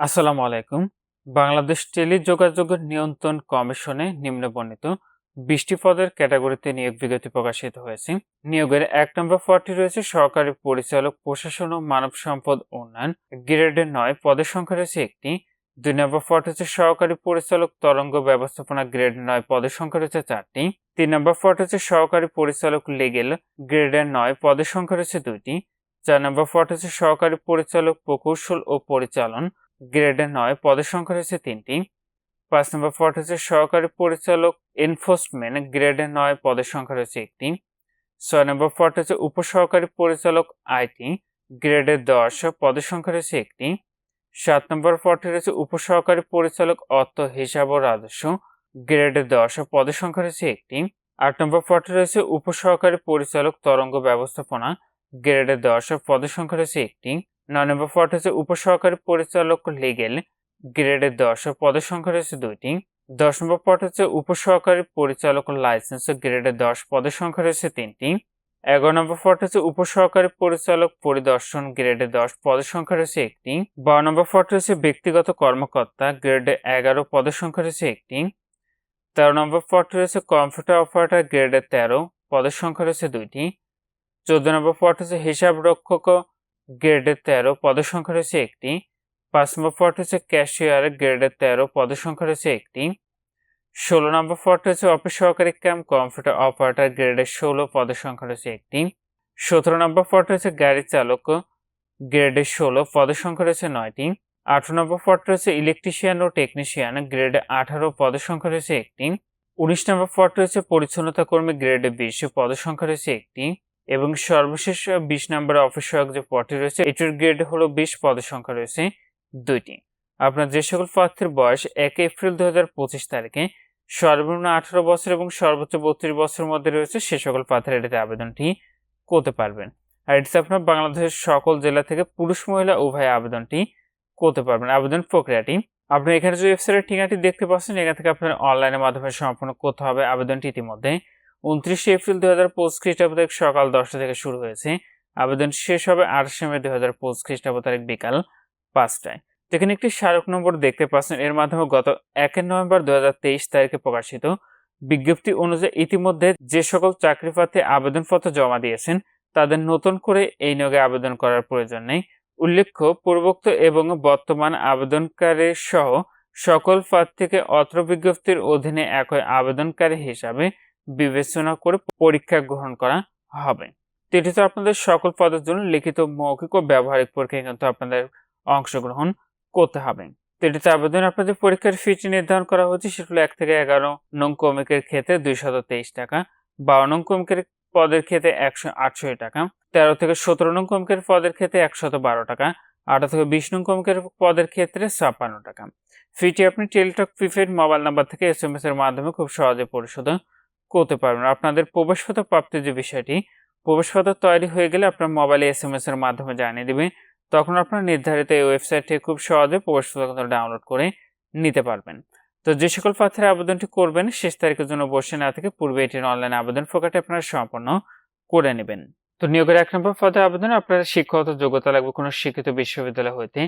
আসসালামু আলাইকুম। বাংলাদেশ টেলিযোগাযোগ নিয়ন্ত্রণ কমিশনে নিম্নবর্ণিত বিশটি পদের ক্যাটাগরিতে নিয়োগ বিজ্ঞপ্তি প্রকাশিত হয়েছে। নিয়োগের এক নম্বর পদটি রয়েছে সরকারি পরিচালক, প্রশাসন ও মানব সম্পদ উন্নয়ন গ্রেডের নয়। পদের সংখ্যা রয়েছে একটি। দুই নম্বর পদ হচ্ছে সহকারী পরিচালক, তরঙ্গ ব্যবস্থাপনা গ্রেড নয়। পদের সংখ্যা রয়েছে চারটি। তিন নম্বর পদ হচ্ছে সহকারী পরিচালক লিগেল গ্রেডের নয়। পদের সংখ্যা রয়েছে দুইটি। চার নম্বর পদ হচ্ছে সহকারী পরিচালক, প্রকৌশল ও পরিচালন গ্রেডে নয়, পদের সংখ্যা রয়েছে তিনটি। পাঁচ নম্বর পদ হচ্ছে সহকারী পরিচালক এনফোর্সমেন্ট গ্রেডে নয়, পদের সংখ্যা রয়েছে একটি। ছয় নম্বর পদ হচ্ছে উপসহকারী পরিচালক আইটি গ্রেডে দশ, পদের সংখ্যা রয়েছে একটি। সাত নম্বর পদটি রয়েছে উপসহকারী পরিচালক অর্থ, হিসাব ও রাজস্ব গ্রেডে দশ, পদের সংখ্যা রয়েছে একটি। আট নম্বর পদটি রয়েছে উপসহকারী পরিচালক তরঙ্গ ব্যবস্থাপনা গ্রেডে দশ, পদের সংখ্যা রয়েছে একটি। নয় নম্বর পদ হচ্ছে উপসহকারী পরিচালক লিগেল গ্রেডের দশ পদের সংখ্যা রয়েছে দুইটি। দশ নম্বর পদ হচ্ছে উপসহকারী পরিচালক লাইসেন্স গ্রেডের দশ পদের সংখ্যা রয়েছে তিনটি। এগারো নম্বর পদ হচ্ছে উপসহকারী পরিচালক পরিদর্শন, গ্রেডে দশ পদের সংখ্যা রয়েছে একটি। বারো নম্বর পদ হচ্ছে ব্যক্তিগত কর্মকর্তা, গ্রেডে এগারো পদের সংখ্যা রয়েছে একটি। তেরো নম্বর পদটি রয়েছে কম্পিউটার অপারেটর, গ্রেডে তেরো পদের সংখ্যা রয়েছে দুইটি। চোদ্দ নম্বর পদ হচ্ছে হিসাব রক্ষক গ্রেডের তেরো পদের সংখ্যা রয়েছে একটি পাঁচ নম্বর পদ হচ্ছে ক্যাশিয়ার গ্রেডের তেরো পদের সংখ্যা রয়েছে একটি, ষোলো নম্বর পদ হচ্ছে অফিস সহকারী ক্যাম্প কম্পিউটার অপারেটর গ্রেডের ষোলো পদের সংখ্যা রয়েছে একটি, সতেরো নম্বর পদ হচ্ছে গাড়ি চালক, গ্রেডের ষোলো পদের সংখ্যা রয়েছে নয়টি, আঠারো নম্বর পদ রয়েছে ইলেকট্রিশিয়ান ও টেকনিশিয়ান গ্রেডে আঠারো পদের সংখ্যা রয়েছে একটি, উনিশ নম্বর পদ রয়েছে পরিচ্ছন্নতা কর্মী গ্রেডে বিশ পদের সংখ্যা রয়েছে একটি এবং সর্বশেষ বিশ নম্বর অফিস সহায়ক যে পদটি রয়েছে, এটির গ্রেড হলো বিশ, পদের সংখ্যা রয়েছে দুইটি। আপনার যে সকল প্রার্থীর বয়স এক এপ্রিল দু হাজার পঁচিশ তারিখে, সর্বনিম্ন আঠারো বছর এবং সর্বোচ্চ বত্রিশ বছরের মধ্যে রয়েছে, সে সকল প্রার্থীরা এটিতে আবেদনটি করতে পারবেন। আর এটিতে আপনার বাংলাদেশের সকল জেলা থেকে পুরুষ, মহিলা, উভয় আবেদনটি করতে পারবেন। আবেদন প্রক্রিয়াটি, আপনি এখানে যে ওয়েবসাইটের ঠিকানাটি দেখতে পাচ্ছেন, এখান থেকে আপনার অনলাইনের মাধ্যমে সম্পন্ন করতে হবে। আবেদনটি ইতিমধ্যে উনত্রিশে এপ্রিল দুই হাজার পঁচিশ খ্রিস্টাব্দ তারিখ সকাল দশটা থেকে শুরু হয়েছে। আবেদন শেষ হবে আঠাশে মে দুই হাজার পঁচিশ খ্রিস্টাব্দ তারিখ বিকাল পাঁচটায়। যেখানে একটি স্মারক নম্বর দেখতে পাচ্ছেন। এর মাধ্যমে গত একের নভেম্বর দু হাজার তেইশ তারিখে প্রকাশিত। বিজ্ঞপ্তি অনুযায়ী ইতিমধ্যে যে সকল চাকরি প্রার্থী আবেদনপত্র জমা দিয়েছেন, তাদের নতুন করে এই নিয়োগে আবেদন করার প্রয়োজন নেই। উল্লেখ্য, পূর্বোক্ত এবং বর্তমান আবেদনকারী সহ সকল প্রার্থীকে অত্র বিজ্ঞপ্তির অধীনে একই আবেদনকারী হিসাবে বিবেচনা করে পরীক্ষা গ্রহণ করা হবে। এটিতে আপনাদের সকল পদের জন্য লিখিত মৌখিক ও ব্যবহারিক পরীক্ষায় কিন্তু আপনাদের অংশগ্রহণ করতে হবে। এটিতে আবেদন আপনাদের পরীক্ষার ফিটি নির্ধারণ করা হচ্ছে সেটা হলো এক থেকে এগারো নং কমিকের ক্ষেত্রে দুইশত তেইশ টাকা, বারো নং কমিকের পদের ক্ষেত্রে একশো আটষট্টি টাকা, তেরো থেকে সতেরো নং কমিকের পদের ক্ষেত্রে একশত বারো টাকা, আঠারো থেকে বিশ নং কমিকের পদের ক্ষেত্রে ছাপ্পান্ন টাকা। ফিটি আপনি টেলিটক প্রিপেড মোবাইল নাম্বার থেকে এস এম এস এর মাধ্যমে খুব সহজে পরিশোধ করতে পারবেন। আপনাদের প্রবেশপত্র প্রাপ্তির যে বিষয়টি প্রবেশপত্র তৈরি হয়ে গেলে আপনার মোবাইলে এস এম এস এর মাধ্যমে জানিয়ে দেবে তখন আপনার নির্ধারিত এই ওয়েবসাইট থেকে খুব সহজে প্রবেশপত্র ডাউনলোড করে নিতে পারবেন। তো যে সকল প্রার্থীরা আবেদনটি করবেন, শেষ তারিখের জন্য বসে না থেকে পূর্বে এটির অনলাইন আবেদন প্রকারটি আপনারা সম্পন্ন করে নেবেন। তো নিয়োগের এক নম্বর পদে আবেদনে আপনার শিক্ষাগত যোগ্যতা লাগবে কোনো শিক্ষিত বিশ্ববিদ্যালয় হইতে।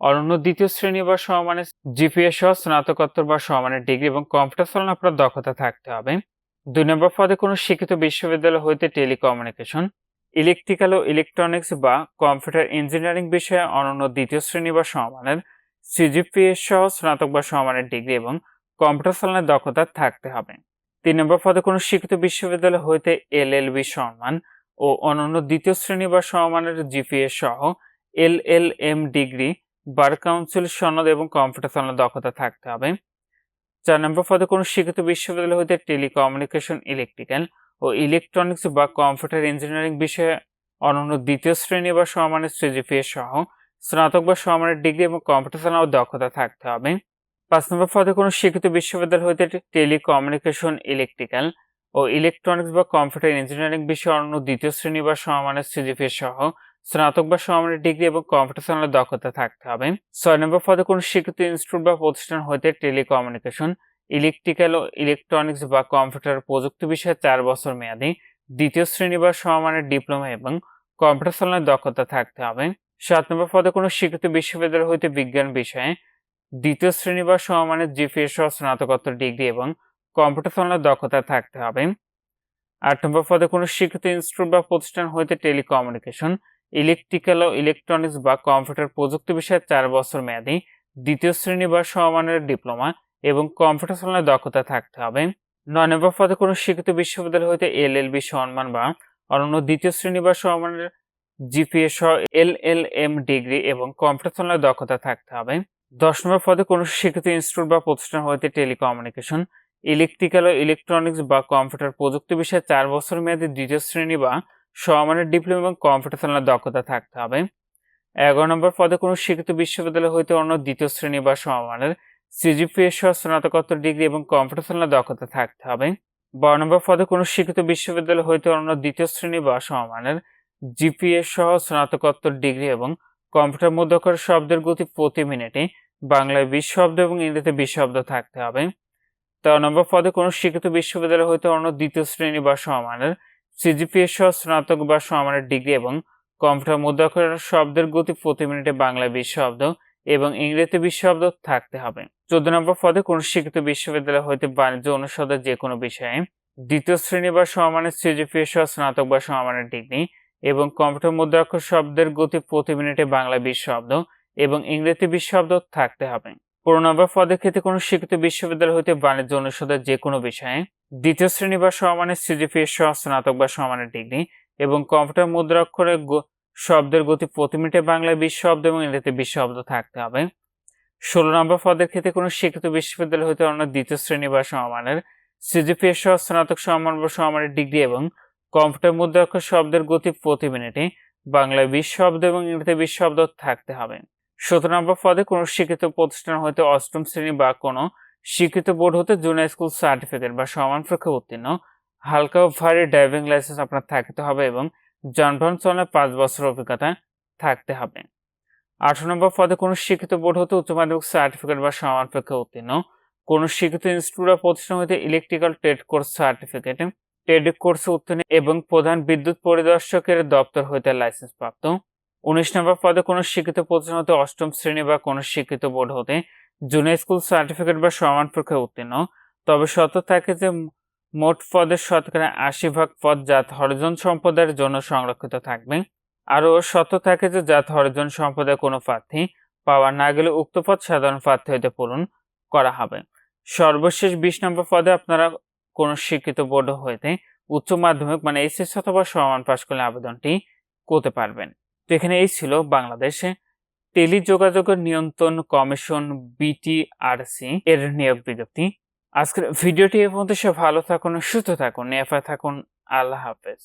অনন্য দ্বিতীয় শ্রেণি বা সমানের জিপিএস সহ স্নাতকোত্তর বা সমানের ডিগ্রি এবং কম্পিউটার চালানো আপনার দক্ষতা থাকতে হবে। দুই নম্বর পদে কোনো শিক্ষিত বিশ্ববিদ্যালয় হইতে টেলিকমিউনিকেশন, ইলেকট্রিক্যাল ও ইলেকট্রনিক্স বা কম্পিউটার ইঞ্জিনিয়ারিং বিষয়ে অনন্য দ্বিতীয় শ্রেণি বা সমানের সিজিপিএস সহ স্নাতক বা সমানের ডিগ্রি এবং কম্পিউটার চালানোর দক্ষতা থাকতে হবে। তিন নম্বর পদে কোনো শিক্ষিত বিশ্ববিদ্যালয় হইতে এল এল বি সম্মান ও অনন্য দ্বিতীয় শ্রেণি বা সমানের জিপিএস সহ L L M degree, bar council সনদ এবং কম্পিউটার চালানোর দক্ষতা থাকতে হবে। চার নম্বর পদে কোনো শিক্ষিত বিশ্ববিদ্যালয় হতে টেলিকমিউনিকেশন, ইলেকট্রিক্যাল ও ইলেকট্রনিক্স বা কম্পিউটার ইঞ্জিনিয়ারিং বিষয়ে অনন্য দ্বিতীয় শ্রেণি বা সমানের সিজিপিএস সহ স্নাতক বা সমানের ডিগ্রি এবং কম্পিউটার চালানোর দক্ষতা থাকতে হবে। পাঁচ নম্বর পদে কোনো শিক্ষিত বিশ্ববিদ্যালয় হতে টেলিকমিউনিকেশন, ইলেকট্রিক্যাল ও ইলেকট্রনিক্স বা কম্পিউটার ইঞ্জিনিয়ারিং বিষয়ে অনন্য দ্বিতীয় শ্রেণি বা সমানের সিজিপিএস সহ স্নাতক বা সমানের ডিগ্রি এবং কম্পিউটার চালানোর দক্ষতা থাকতে হবে। ছয় নম্বর পদে কোনো স্বীকৃত ইনস্টিটিউট বা প্রতিষ্ঠান হইতে টেলিকমিউনিকেশন ইলেকট্রিক্যাল ও ইলেকট্রনিক্স বা কম্পিউটার প্রযুক্তি বিষয়ে চার বছর মেয়াদী, দ্বিতীয় শ্রেণি বা সমমানের ডিপ্লোমা এবং কম্পিউটার চালানোর দক্ষতা থাকতে হবে। সাত নম্বর পদে কোনো স্বীকৃত বিশ্ববিদ্যালয় হইতে বিজ্ঞান বিষয়ে, দ্বিতীয় শ্রেণি বা সমমানের জিপিএস সহ স্নাতকোত্তর ডিগ্রি এবং কম্পিউটার চালানোর দক্ষতা থাকতে হবে। আট নম্বর পদে কোনো স্বীকৃত ইনস্টিটিউট বা প্রতিষ্ঠান হইতে টেলিকমিউনিকেশন ইলেকট্রিক্যাল ও ইলেকট্রনিক্স বা কম্পিউটার প্রযুক্তি বিষয়ে চার বছর মেয়াদী দ্বিতীয় শ্রেণি বা সমমানের ডিপ্লোমা এবং কম্পিউটার চালানোর দক্ষতা থাকতে হবে। নয় নম্বর পদে কোনো স্বীকৃত বিশ্ববিদ্যালয় হইতে এল এল বি সম্মান বা অনন্য দ্বিতীয় শ্রেণি বা সমমানের জিপিএস সহ এল এল এম ডিগ্রি এবং কম্পিউটার চালানোর দক্ষতা থাকতে হবে। দশ নম্বর পদে কোনো স্বীকৃত ইনস্টিটিউট বা প্রতিষ্ঠান হইতে টেলিকমিউনিকেশন ইলেকট্রিক্যাল ও ইলেকট্রনিক্স বা কম্পিউটার প্রযুক্তি বিষয়ে চার বছর মেয়াদী দ্বিতীয় শ্রেণি বা সমমানের ডিপ্লোমা এবং কম্পিউটার দক্ষতা থাকতে হবে। এগারো নম্বর পদে কোনো স্বীকৃত বিশ্ববিদ্যালয় হইতে অন্য দ্বিতীয় শ্রেণি বা সমমানের সিজিপিএস সহ স্নাতকোত্তর ডিগ্রি এবং কম্পিউটার দক্ষতা থাকতে হবে। বারো নম্বর পদে কোনো স্বীকৃত বিশ্ববিদ্যালয় হইতে অন্য দ্বিতীয় শ্রেণি বা সমমানের জিপিএস সহ স্নাতকোত্তর ডিগ্রি এবং কম্পিউটার মুদ্রাক্ষর শব্দের গতি প্রতি মিনিটে বাংলায় বিশ শব্দ এবং ইংরেজিতে বিশ শব্দ থাকতে হবে। তেরো নম্বর পদে কোনো স্বীকৃত বিশ্ববিদ্যালয় হইতে অন্য দ্বিতীয় শ্রেণি বা সমমানের সিজিপিএস সহ স্নাতক বা সমানের ডিগ্রি এবং কম্পিউটার মুদ্রাক্ষরের শব্দের গতি প্রতি মিনিটে বাংলায় বিশ শব্দ এবং ইংরেজিতে বিশ শব্দ থাকতে হবে। চোদ্দ নম্বর পদে কোনো শিক্ষিত বিশ্ববিদ্যালয় হইতে বাণিজ্য অনুষদের যে কোনো বিষয়ে দ্বিতীয় শ্রেণি বা সমমানের সিজিপিএস সহ স্নাতক বা সমানের ডিগ্রি এবং কম্পিউটার মুদ্রাক্ষর শব্দের গতি প্রতি মিনিটে বাংলা বিশ শব্দ এবং ইংরেজিতে বিশ শব্দ থাকতে হবে। পনেরো নম্বর পদের ক্ষেত্রে কোনো শিক্ষিত বিশ্ববিদ্যালয় হইতে বাণিজ্য অনুষদের যে কোনো বিষয়ে দ্বিতীয় শ্রেণি বা সমানের সিজিপিএস সহ স্নাতক বা সমানের ডিগ্রি এবং কম্পিউটার মুদ্রাক্ষরে শব্দের গতি প্রতি মিনিটে বাংলায় বিশ শব্দ এবং ইংরেজিতে বিশ শব্দ থাকতে হবে। ষোলো নম্বর পদের ক্ষেত্রে কোনো শিক্ষিত বিশ্ববিদ্যালয় হইতে অন্য দ্বিতীয় শ্রেণি বা সমানের সিজিপিএস সহ স্নাতক সমান বা সমানের ডিগ্রি এবং কম্পিউটার মুদ্রাক্ষর শব্দের গতি প্রতি মিনিটে বাংলায় বিশ শব্দ এবং ইংরেজিতে বিশ শব্দ থাকতে হবে। সতেরো নম্বর পদে কোনো শিক্ষিত প্রতিষ্ঠান হইতে অষ্টম শ্রেণি বা কোনো শিক্ষিত বোর্ড হতে জুনিয়র স্কুল সার্টিফিকেট বা সমান পরীক্ষা উত্তীর্ণ। হালকা ভারী ড্রাইভিং লাইসেন্স আপনার থাকতে হবে এবং যানবাহন চালনায় পাঁচ বছর অভিজ্ঞতা থাকতে হবে। আঠারো নম্বর পদে কোনো শিক্ষিত বোর্ড হতে উচ্চ মাধ্যমিক সার্টিফিকেট বা সমান পরীক্ষা উত্তীর্ণ। কোনো শিক্ষিত ইনস্টিটিউট বা প্রতিষ্ঠান হতে electrical trade course certificate trade course উত্তীর্ণ এবং প্রধান বিদ্যুৎ পরিদর্শকের দপ্তর হইতে লাইসেন্স প্রাপ্ত। উনিশ নম্বর পদে কোনো শিক্ষিত প্রতিষ্ঠান হতে অষ্টম শ্রেণি বা কোনো শিক্ষিত বোর্ড হতে জুনিয়র স্কুল সার্টিফিকেট বা সমান পরীক্ষায় উত্তীর্ণ। তবে শর্ত থাকে যে মোট পদের শতকরা আশি ভাগ পদ জাত হরজন সম্প্রদায়ের জন্য সংরক্ষিত থাকবে। আরও শর্ত থাকে যে জাত হরজন সম্প্রদায়ের কোনো প্রার্থী পাওয়া না গেলে উক্ত পদ সাধারণ প্রার্থী হইতে পূরণ করা হবে। সর্বশেষ বিশ নম্বর পদে আপনারা কোনো শিক্ষিত বোর্ড হইতে উচ্চ মাধ্যমিক মানে এইচএস অথবা সমান পাশ করলে আবেদনটি করতে পারবেন। তো এখানে এই ছিল বাংলাদেশে টেলিযোগাযোগের নিয়ন্ত্রণ কমিশন বিটিআরসি এর নিয়োগ বিজ্ঞপ্তি। আজকের ভিডিওটি এ পর্যন্ত। সে ভালো থাকুন, সুস্থ থাকুন নেফা থাকুন। আল্লাহ হাফেজ।